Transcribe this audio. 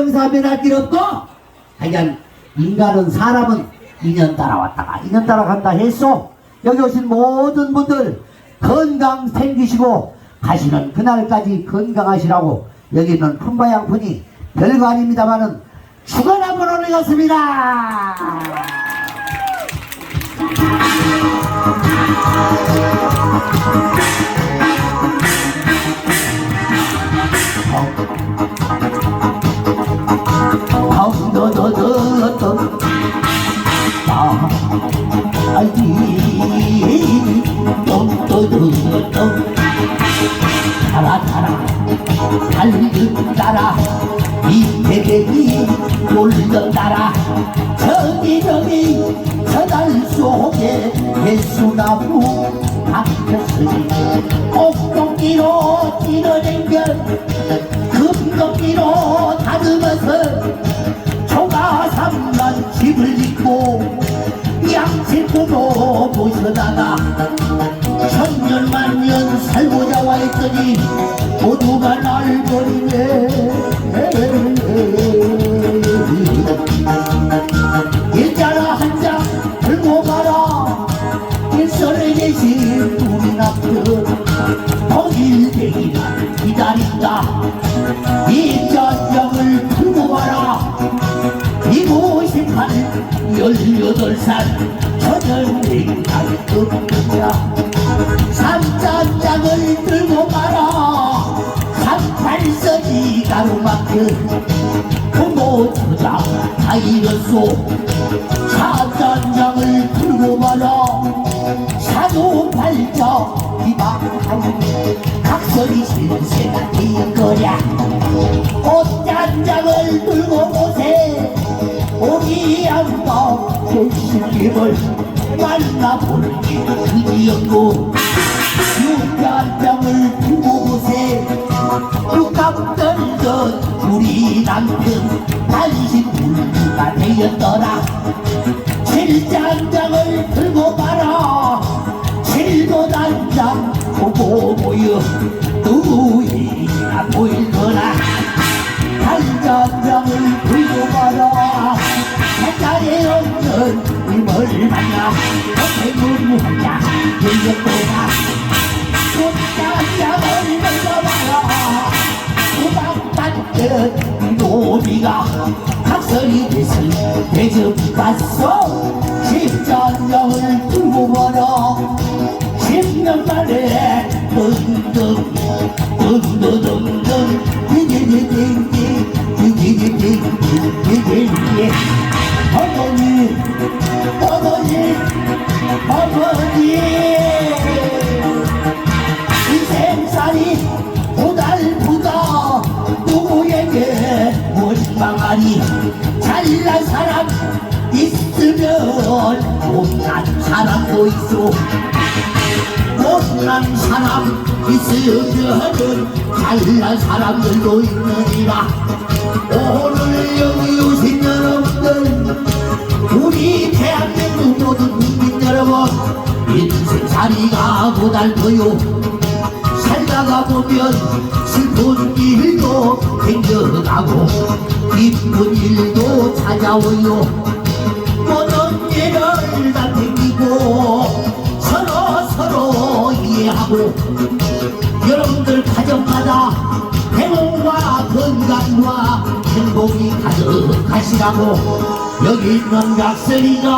명사하면 할 길 없고 하여간 인간은 사람은 인연 따라왔다가 인연 따라간다 했소. 여기 오신 모든 분들 건강 생기시고 가시는 그날까지 건강하시라고 여기는 품바양푼이 별거 아닙니다만은 한번 올리겠습니다 아, 아이 찌러댕겨 금도끼로 다듬어서 초가삼만 집을 짓고 양치고도 모셔다가 천년만년 살고자 와 했더니 모두가 날 버리네. 일자라 한장 들고 가라. 일선에 계신 우리 남편 거길 대기가 기다린다 저절대기가 끝이야 삼장장을 들고 가라 삼팔선이 가로막혀 부모 저자 다 잃었소 사장장을 들고 가라 사도팔자 이방하니 각설이 신세가 꽃단장을 들고 보세 우리 양가 예수님을 만나보는 게. 드디었고 육단장을 들고 보세. 육감 떨던 우리 남편 단신 물주가 되었더라. 칠장장을 들고 가라. 칠도 단장 보고 보여. 누구이나 보일 거 한자리에 없는 힘을 만나 옆에 문이 한자 열렸도다 꽃장장을 들어봐라 수박밭은 노비가 각설이 됐을 대접 갔어? 십장장을 들고 가라 십년 만에 덩덩 덩덩덩덩 디디디디디 디디디디디디디 어머니 어머니 인생살이 고달프다 누구에게 원망하니 잘난 사람 있으면 못난 사람도 있어 못난 사람 있으면은 잘난 사람들도 있느니라 자리가 고달퍼요. 살다가 보면 슬픈 일도 생겨가고 기쁜 일도 찾아오요. 모든 일을 다 챙기고 서로 서로 이해하고 여러분들 가정마다 행복과 건강과 행복이 가득하시라고 여기 있는 각설이가